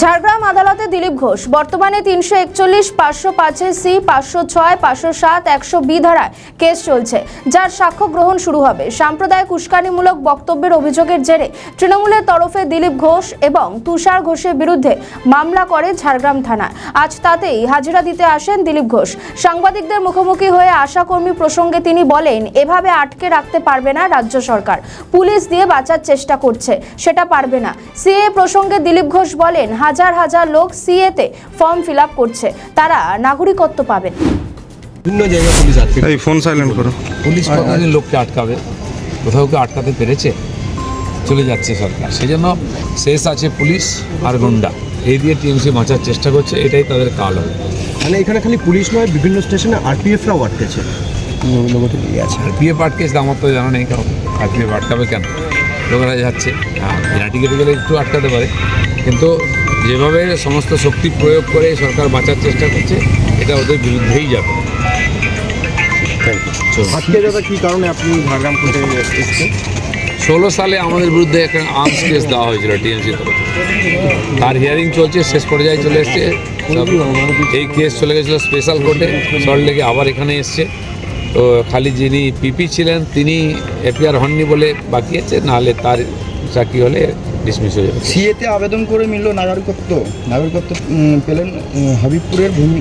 ঝাড়গ্রাম আদালতে দিলীপ ঘোষ। বর্তমানে তিনশো একচল্লিশ, পাঁচশো পাঁচে সি, পাঁচশো ছয়, পাঁচশো সাত, একশো বি ধারায় কেস চলছে, যার সাক্ষ্য গ্রহণ শুরু হবে। সাম্প্রদায়িক উস্কানিমূলক বক্তব্যের অভিযোগের জেরে তৃণমূলের তরফে দিলীপ ঘোষ এবং তুষার ঘোষের বিরুদ্ধে মামলা করে ঝাড়গ্রাম থানা আজ তাতেই হাজিরা দিতে আসেন দিলীপ ঘোষ। সাংবাদিকদের মুখোমুখি হয়ে আশাকর্মী প্রসঙ্গে তিনি বলেন, এভাবে আটকে রাখতে পারবে না রাজ্য সরকার। পুলিশ দিয়ে বাঁচার চেষ্টা করছে, সেটা পারবে না। সিএ প্রসঙ্গে দিলীপ ঘোষ বলেন হাজার হাজার লোক সিএতে ফর্ম ফিল আপ করছে। তারা নাগরিকত্ব পাবেন। বিভিন্ন জায়গায় পুলিশ আটকে এই ফোন সাইলেন্ট করো। পুলিশ কতদিন লোককে আটকাবে? কোথাও কেউ আটকাতে পেরেছে? চলে যাচ্ছে সরকার। সেই জন্য শেষ আছে পুলিশ আর গুন্ডা। এই দিয়ে টিএমসি বাঁচার চেষ্টা করছে এটাই তাদের কাল হবে। মানে এখানে খালি পুলিশ নয় বিভিন্ন স্টেশনে আরপিএফরাও আটকেছে। আর পিএফ আটকেছে আমার তো জানা নেই কারণ আর পিএফ আটকাবে কেন? লোকেরা যাচ্ছে। হ্যাঁ বিনা টিকিটে গেলে একটু আটকাতে পারে। কিন্তু যেভাবে সমস্ত শক্তি প্রয়োগ করে সরকার বাঁচার চেষ্টা করছে এটা ওদের বিরুদ্ধেই যাবে। কি কারণে আপনি ঝাড়গ্রাম কোর্টে এসেছেন? ষোলো সালে আমাদের বিরুদ্ধে একটা আর্মস কেস দেওয়া হয়েছিল টিএমসি তরফে। তার হিয়ারিং চলছে শেষ পর্যায়ে চলে এসছে। এই কেস চলে গেছিল স্পেশাল কোর্টে সল্টলেকে আবার এখানে এসছে। তো খালি যিনি পিপি ছিলেন তিনি এপিআর হননি বলে বাকি আছে। নাহলে তার চাকরি হলে ডিসমিস হয়ে যাবে। সিএতে আবেদন করে মিলল নাগরিকত্ব। নাগরিকত্ব পেলেন হাবিবপুরের ভূমি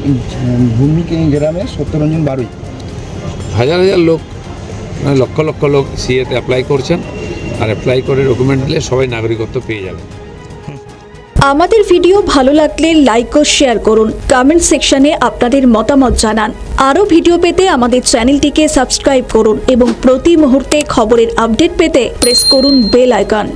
ভূমি গ্রামের সত্যরঞ্জন বারুই। হাজার হাজার লোক মানে লক্ষ লক্ষ লোক সিএতে অ্যাপ্লাই করছেন। আর অ্যাপ্লাই করে ডকুমেন্ট দিলে সবাই নাগরিকত্ব পেয়ে যাবে। আমাদের ভিডিও ভালো লাগলে লাইক ও শেয়ার করুন। কমেন্ট সেকশনে আপনাদের মতামত জানান। আরও ভিডিও পেতে আমাদের চ্যানেলটিকে সাবস্ক্রাইব করুন এবং প্রতি মুহূর্তে খবরের আপডেট পেতে প্রেস করুন বেল আইকন